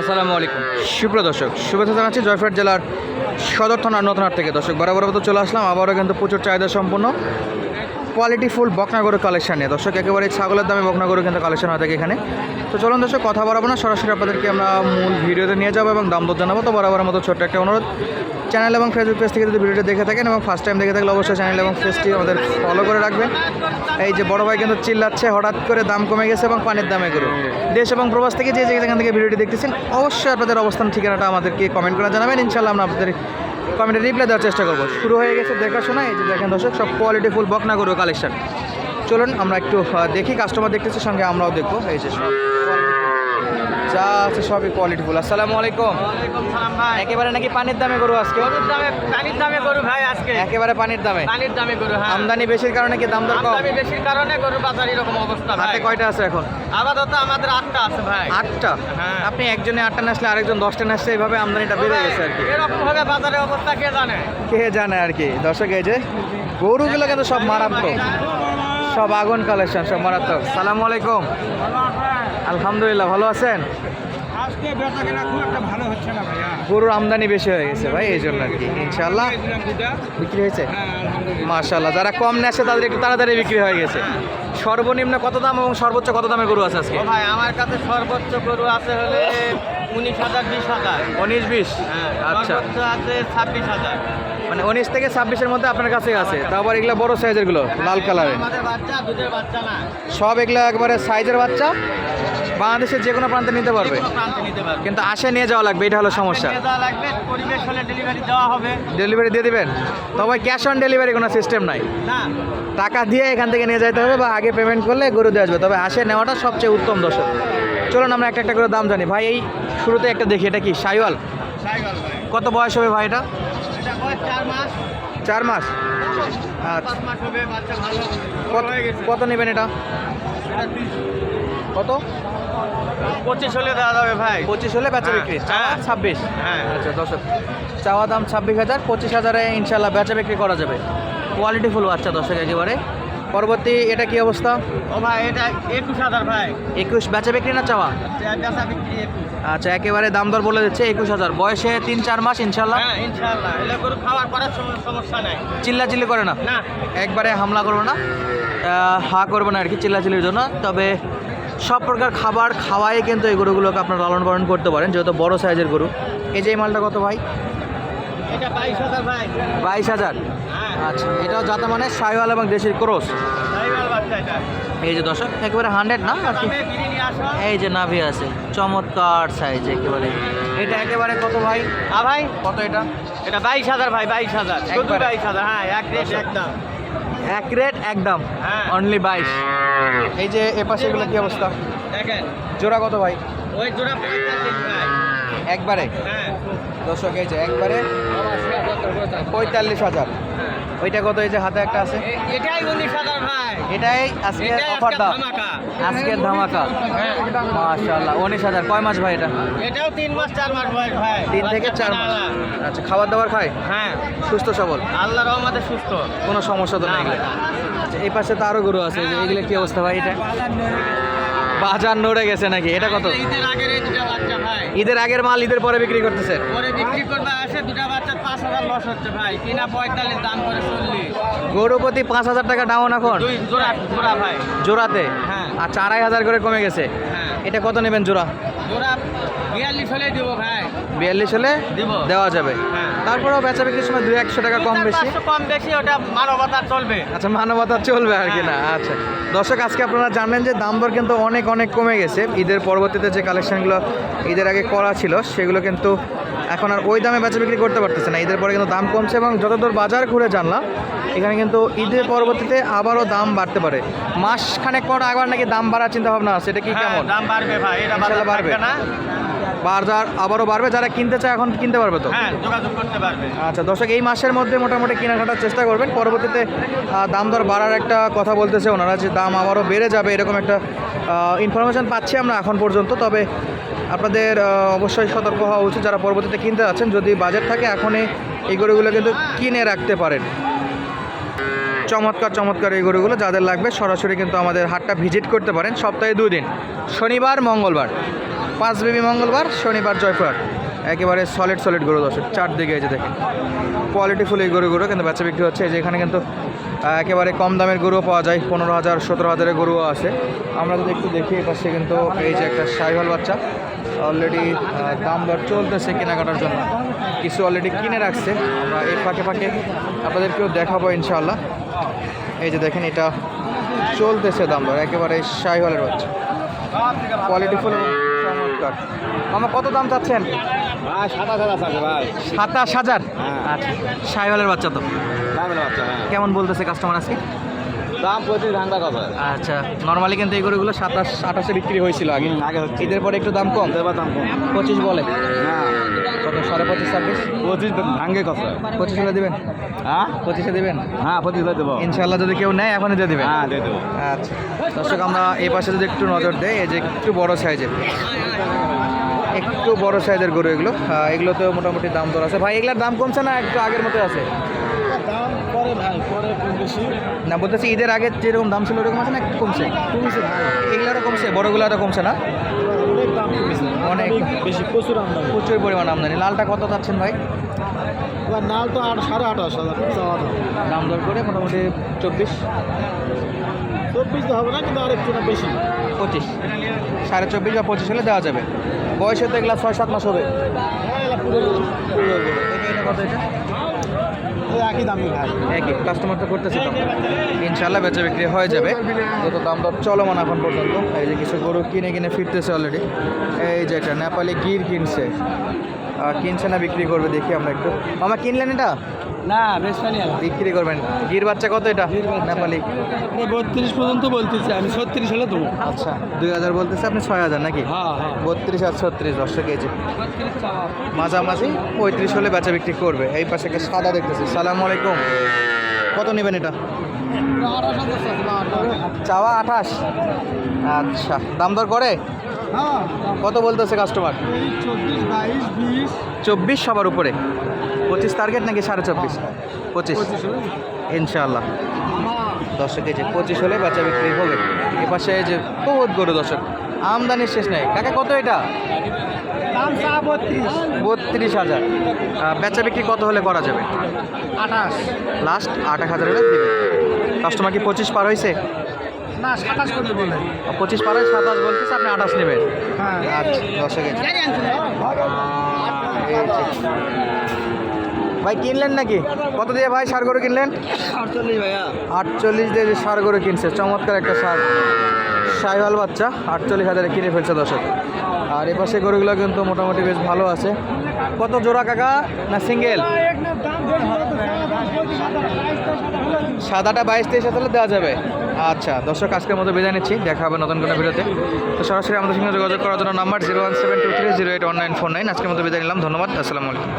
আসসালামু আলাইকুম। সুপ্রিয় দর্শক, শুভেচ্ছা জানাচ্ছি জয়ফেট জেলার সদর থানার নতুনহাট থেকে। দর্শক বরাবর মতো চলে আসলাম। আবারও কিন্তু প্রচুর চাহিদা সম্পন্ন। কোয়ালিটি ফুল বকনাগরু কালেকশন নিয়ে। দর্শক, একেবারে ছাগলের দামে বকনাগরু কিন্তু কালেকশন হয় থাকে এখানে। তো চলুন দর্শক, কথা বলাবো না। সরাসরি আপনাদেরকে আমরা মূল ভিডিওতে নিয়ে যাব এবং দাম দর জানাব। তো বরাবর মতো ছোট্ট একটা অনুরোধ চ্যানেল এবং ফেসবুক পেজ থেকে যদি ভিডিওটা দেখে থাকেন এবং ফার্স্ট টাইম দেখে থাকলে অবশ্যই চ্যানেল এবং পেজটি আমাদের ফলো করে রাখবেন। এই যে বড় ভাই কিন্তু চিল্লাচ্ছে, হঠাৎ করে দাম কমে গেছে এবং পানির দামে গরু। দেশ এবং প্রবাস থেকে যে যেখান থেকে ভিডিওটি দেখতেছেন, অবশ্যই আপনাদের অবস্থান, ঠিকানাটা আমাদেরকে কমেন্ট করে জানাবেন। ইনশাল্লাহ আমরা আপনাদের কমেন্টে রিপ্লাই দেওয়ার চেষ্টা করব শুরু হয়ে গেছে দেখাশোনা, এই যে দেখেন দর্শক, সব কোয়ালিটি ফুল বকনা গরু কালেকশন চলুন আমরা একটু দেখি কাস্টমার দেখতেছি, সঙ্গে আমরাও দেখব এই যে সব। যা আছে সবই কোয়ালিটি ফুল আসসালামু আলাইকুম। সালাম ভাই। একেবারে নাকি পানির দামে গরু আজকে? গরুর দামে পানির দামে গরু ভাই আজকে। একেবারে পানির দামে। পানির দামে গরু হ্যাঁ। আমদানি বেশির কারণে কি দাম দর কম? আমদানি বেশির কারণে গরু বাজার এরকম অবস্থা ভাই। হাতে কয়টা আছে এখন? আপাতত আমাদের আটটা আছে ভাই। আটটা? হ্যাঁ। আপনি একজনে আটটা না আসলে আরেকজন দশটা না আসলে এইভাবে আমদানিটা বেড়ে গেছে আর কি। এরকম ভাবে বাজারের অবস্থা কে জানে? কে জানে আর কি? দর্শক এই যে গরুগুলো কিন্তু সব মারাত্মক। সব আগুন কালেকশন সব মারাত্মক। সালাম আলাইকুম। আলহামদুলিল্লাহ ভালো আছেন? আজকে বেচা কেনা খুব একটা ভালো হচ্ছে না ভাইয়া। গরুর আমদানি বেশি হয়ে গেছে ভাই এই জন্য আর কি ইনশাল্লাহ বিক্রি হয়েছে? মাশাল্লাহ যারা কম নেছে তাদের একটু তাড়াতাড়ি বিক্রি হয়ে গেছে। সর্বনিম্ন কত দাম এবং সর্বোচ্চ কত দামের গরু আছে আজকে? ভাই আমার কাছে সর্বোচ্চ গরু আছে হলে উনিশ হাজার বিশ হাজার। উনিশ বিশ? হ্যাঁ আচ্ছা। আছে ছাব্বিশ হাজার। মানে উনিশ থেকে ছাব্বিশের মধ্যে আপনার কাছে আছে। তারপর এগুলো বড় সাইজেরগুলো লাল না সব এগুলো একবারে সাইজের বাচ্চা। বাংলাদেশের যে কোনো প্রান্তে নিতে পারবে। কিন্তু আসে নিয়ে যাওয়া লাগবে এটা হলো সমস্যা। ডেলিভারি দেওয়া হবে। ডেলিভারি দিয়ে দিবেন? তবে ক্যাশ অন ডেলিভারি কোনো সিস্টেম নাই। টাকা দিয়ে এখান থেকে নিয়ে যেতে হবে বা আগে পেমেন্ট করলে গরু দিয়ে আসবে। তবে আসে নেওয়াটা সবচেয়ে উত্তম দর্শক। চলুন আমরা একটা একটা করে দাম জানি। ভাই এই শুরুতে একটা দেখি এটা কি? সাইওয়াল? কত বয়স হবে ভাই এটা? চার মাস। আচ্ছা। কত নেবেন এটা? কত? পঁচিশ হলে দেওয়া যাবে ভাই। পঁচিশ হলে বেচা হ্যাঁ, বিক্রি। হ্যাঁ। ছাব্বিশ? হ্যাঁ। আচ্ছা দশ চাওয়া দাম ছাব্বিশ হাজার পঁচিশ হাজারে ইনশাল্লাহ বেচা বিক্রি করা যাবে। কোয়ালিটি ফুল বাচ্চা দর্শক একেবারে। পরবর্তী এটা কি অবস্থা? ও ভাই এটা একুশ হাজার ভাই। একুশ বেচা বিক্রি না চাওয়া? বেচা বিক্রি আচ্ছা একেবারে দাম দর বলে দিচ্ছে একুশ হাজার। বয়সে তিন চার মাস ইনশাল্লাহ হ্যাঁ গরু খাওয়ার পরে সমস্যা নাই। চিল্লা চিল্লি করে না? না। একবারে হামলা করব না? হা করব না আর কি চিল্লাচিল্লির জন্য। তবে সব প্রকার খাবার খাওয়াই কিন্তু এই গরুগুলোকে আপনার লালন পালন করতে পারেন যেহেতু বড় সাইজের গরু। এই যে এই মালটা কত ভাই? বাইশ হাজার হ্যাঁ। আচ্ছা এটাও যাতে মানে সাইওয়াল এবং দেশির ক্রোস? এই যে দর্শক একেবারে হান্ড্রেড না? আর কি? এই যে নাভি আছে চমৎকার সাইজ একেবারে। এটা একেবারে কত ভাই? হ্যাঁ ভাই? কত এটা? এটা বাইশ হাজার ভাই বাইশ হাজার। বাইশ হাজার হ্যাঁ এক রেট একদম। এক রেট একদম। হ্যাঁ। অনলি বাইশ। এই যে এ পাশে এগুলো কি অবস্থা? দেখেন। জোড়া কত ভাই? ওই জোড়া একবারে? দর্শক এই যে একবারে পঁয়তাল্লিশ হাজার। ওইটা কত এই যে হাতে একটা আছে? এটাই উনিশ হাজার ভাই। এটাই আজকে অফার দাম। আজকের ধামাকা। মাশাআল্লাহ উনিশ হাজার। কয় মাস ভাই এটা? এটাও তিন মাস চার মাস বয়স ভাই। তিন থেকে চার মাস। আচ্ছা খাবার দাবার খায়? হ্যাঁ। সুস্থ সবল? আল্লাহ রহমতে সুস্থ। কোনো সমস্যা তো নেই। আচ্ছা এই পাশে তো আরও গরু আছে এগুলো কি অবস্থা ভাই এটা? বাজার নড়ে গেছে নাকি? এটা কত? ঈদের আগের এই দুটা বাচ্চা ভাই। ঈদের আগের মাল ঈদের পরে বিক্রি করতেছে। পরে বিক্রি করবে আসে দুটা বাচ্চা পাঁচ হাজার লস হচ্ছে ভাই। কিনা পঁয়তাল্লিশ দাম করে চল্লিশ। গরু প্রতি পাঁচ হাজার টাকা ডাউন এখন? দুই জোড়া জোড়া ভাই। জোড়াতে? হ্যাঁ। আচ্ছা আড়াই হাজার করে কমে গেছে। হ্যাঁ। এটা কত নেবেন জোড়া? জোড়া বিয়াল্লিশ হলেই দেবো ভাই। বিয়াল্লিশ হলে দেওয়া যাবে। হ্যাঁ। তারপরেও বেচা বিক্রির সময় দুই একশো টাকা কম বেশি। কম বেশি ওটা মানবতা চলবে। আচ্ছা মানবতা চলবে আর কি না? হ্যাঁ। আচ্ছা। দর্শক আজকে আপনারা জানলেন যে দাম দর কিন্তু অনেক অনেক কমে গেছে। ঈদের পরবর্তীতে যে কালেকশনগুলো ঈদের আগে করা ছিল সেগুলো কিন্তু এখন আর ওই দামে বেচা বিক্রি করতে পারতেছে না। ঈদের পরে কিন্তু দাম কমছে এবং যতদূর বাজার ঘুরে জানলাম এখানে কিন্তু ঈদের পরবর্তীতে আবারও দাম বাড়তে পারে। মাস খানেক পর আবার নাকি দাম বাড়ার চিন্তা ভাবনা আছে। এটা কি হ্যাঁ, কেমন? দাম বাড়বে ভাই এটা। বাড়বে। না। বাজার আবারও বাড়বে? যারা কিনতে চায় এখন কিনতে পারবে তো? হ্যাঁ যোগাযোগ করতে পারবে। আচ্ছা দর্শক এই মাসের মধ্যে মোটামুটি কেনাকাটার চেষ্টা করবেন। পরবর্তীতে দাম দর বাড়ার একটা কথা বলতেছে ওনারা যে দাম আবারও বেড়ে যাবে এরকম একটা ইনফরমেশন পাচ্ছি আমরা এখন পর্যন্ত। তবে আপনাদের অবশ্যই সতর্ক হওয়া উচিত যারা পরবর্তীতে কিনতে যাচ্ছেন। যদি বাজেট থাকে এখনই এই গরুগুলো কিন্তু কিনে রাখতে পারেন। চমৎকার চমৎকার এই গরুগুলো যাদের লাগবে সরাসরি কিন্তু আমাদের হাটটা ভিজিট করতে পারেন। সপ্তাহে দুই দিন শনিবার মঙ্গলবার। পাঁচ বেবি মঙ্গলবার, শনিবার জয়পুরহাট। একেবারে সলিড সলিড গরু দর্শক, চারদিকে এই যে দেখেন। কোয়ালিটিফুল এই গরুগুলো কিন্তু বেচা বিক্রি হচ্ছে। এই যে এখানে কিন্তু একেবারে কম দামের গরুও পাওয়া যায়, পনেরো হাজার, সতেরো হাজারের গরুও আছে। আমরা যদি একটু দেখি পাশে কিন্তু এই যে একটা সাইভাল বাচ্চা অলরেডি দাম দর চলতেছে কেনাকাটার জন্য। কিছু অলরেডি কিনে রাখছে। আমরা এই ফাঁকে ফাঁকে আপনাদেরকেও দেখাবো ইনশাআল্লাহ। এই যে দেখেন, এটা চলতেছে দাম দর, একেবারে সাইভালের বাচ্চা। কোয়ালিটিফুল চমৎকার আমার কত দাম চাচ্ছেন? সাতাশ হাজার হ্যাঁ। আচ্ছা সাইভালের বাচ্চা তো। হ্যাঁ। কেমন বলতেছে কাস্টমার আজকে? দাম পঁচিশ ঘণ্টা কথা। আচ্ছা নর্মালি কিন্তু এই গরুগুলো সাতাশ আঠাশে বিক্রি হয়েছিল আগে। আগে ঈদের পরে একটু দাম কম? দেবার দাম কম। পঁচিশ বলে। হ্যাঁ। কত সাড়ে পঁচিশ ছাব্বিশ? পঁচিশ ভাঙ্গে কথা। পঁচিশ হলে দেবেন? হ্যাঁ? পঁচিশে দেবেন? হ্যাঁ পঁচিশ হলে দেবো। ইনশাল্লাহ যদি কেউ নেয় এখনই দিয়ে দেবেন। হ্যাঁ দিয়ে দেবো। আচ্ছা দর্শক আমরা এই পাশে যদি একটু নজর দেয় এই যে একটু বড় সাইজের একটু বড় সাইজের গরু এগুলো। এগুলোতেও মোটামুটি দাম দর আছে। ভাই এগুলোর দাম কমছে না একটু আগের মতো আছে? দাম পরে ভাই পরে বেশি। না বলতেছি ঈদের আগে যেরকম দাম ছিল ওরকম আছে না একটু কমছে? কমেছে ভাই। এগুলোরও কমছে বড়গুলোরও কমছে না? অনেক দাম কমেছে। অনেক। বেশি প্রচুর আমদানি। প্রচুর পরিমাণ আমদানি। লালটা কত চাচ্ছেন ভাই? এবার নাল তো আট সাড়ে আঠাশ হাজার চাওয়া দাম দর করে মোটামুটি চব্বিশ? চব্বিশ তো হবে না কিন্তু আর একটু না বেশি। পঁচিশ। সাড়ে চব্বিশ বা পঁচিশ হলে দেওয়া যাবে। বয়সে তো এগুলা ছয় সাত মাস হবে। একই কাস্টমার তো করতেছে ইনশাল্লাহ বেচা বিক্রি হয়ে যাবে। যত দাম দর চলমান এখন পর্যন্ত। এই যে কিছু গরু কিনে কিনে ফিরতেছে অলরেডি এই যে এটা, নেপালি গির কিনছে। কিনছে না বিক্রি করবে দেখি আমরা একটু। মামা কিনলেন এটা? না বেশ বিক্রি করবেন। গির বাচ্চা কত এটা? নেপালি বত্রিশ পর্যন্ত বলতেছি আমি ছত্রিশ হলে দেবো। আচ্ছা দুই হাজার বলতেছে আপনি ছয় হাজার নাকি? হ্যাঁ হ্যাঁ। বত্রিশ আর ছত্রিশ দশটা কেজি। মাঝামাঝি পঁয়ত্রিশ হলে বেচা বিক্রি করবে। এই পাশে একটা সাদা দেখতেছি। সালাম আলাইকুম। কত নেবেন এটা? চাওয়া আঠাশ। আচ্ছা দাম দর করে? কত বলতেছে কাস্টমার চব্বিশ সবার উপরে। পঁচিশ টার্গেট নাকি সাড়ে চব্বিশ? পঁচিশ। ইনশাআল্লাহ। দর্শক এই যে পঁচিশ হলে বেচা বিক্রি হবে। এপাশে যে বহুত গরু দর্শক। আমদানির শেষ নেই। কাকা কত এটা? বত্রিশ। হাজার। বেচা বিক্রি কত হলে করা যাবে? আঠাশ। লাস্ট আট এক হাজার হলে দেবে। কাস্টমার কি পঁচিশ পার হয়েছে না সাতাশ করতে বলে। পঁচিশ পার সাতাশ বলতেছে আপনি আঠাশ নেবেন। হ্যাঁ। আচ্ছা। ভাই কিনলেন নাকি? কত দিয়ে ভাই সার গরু কিনলেন? আটচল্লিশ ভাইয়া। আটচল্লিশ দিয়ে সার গরু কিনছে চমৎকার একটা সার। সাইওয়াল বাচ্চা আটচল্লিশ হাজারে কিনে ফেলছে দর্শক। আর এ পাশে গরুগুলো কিন্তু মোটামুটি বেশ ভালো আছে। কত জোড়া কাকা? না সিঙ্গেল? সাদাটা বাইশ তেইশ হাজার দেওয়া যাবে। আচ্ছা দর্শক, আজকের মতো বিদায় নিচ্ছি। দেখা হবে নতুন কোনো ভিডিওতে। তো সরাসরি আমাদের সঙ্গে যোগাযোগ করার জন্য number zero one seven two three zero eight one nine four nine আজকের মতো বিদায় নিলাম। ধন্যবাদ। আসসালামু আলাইকুম।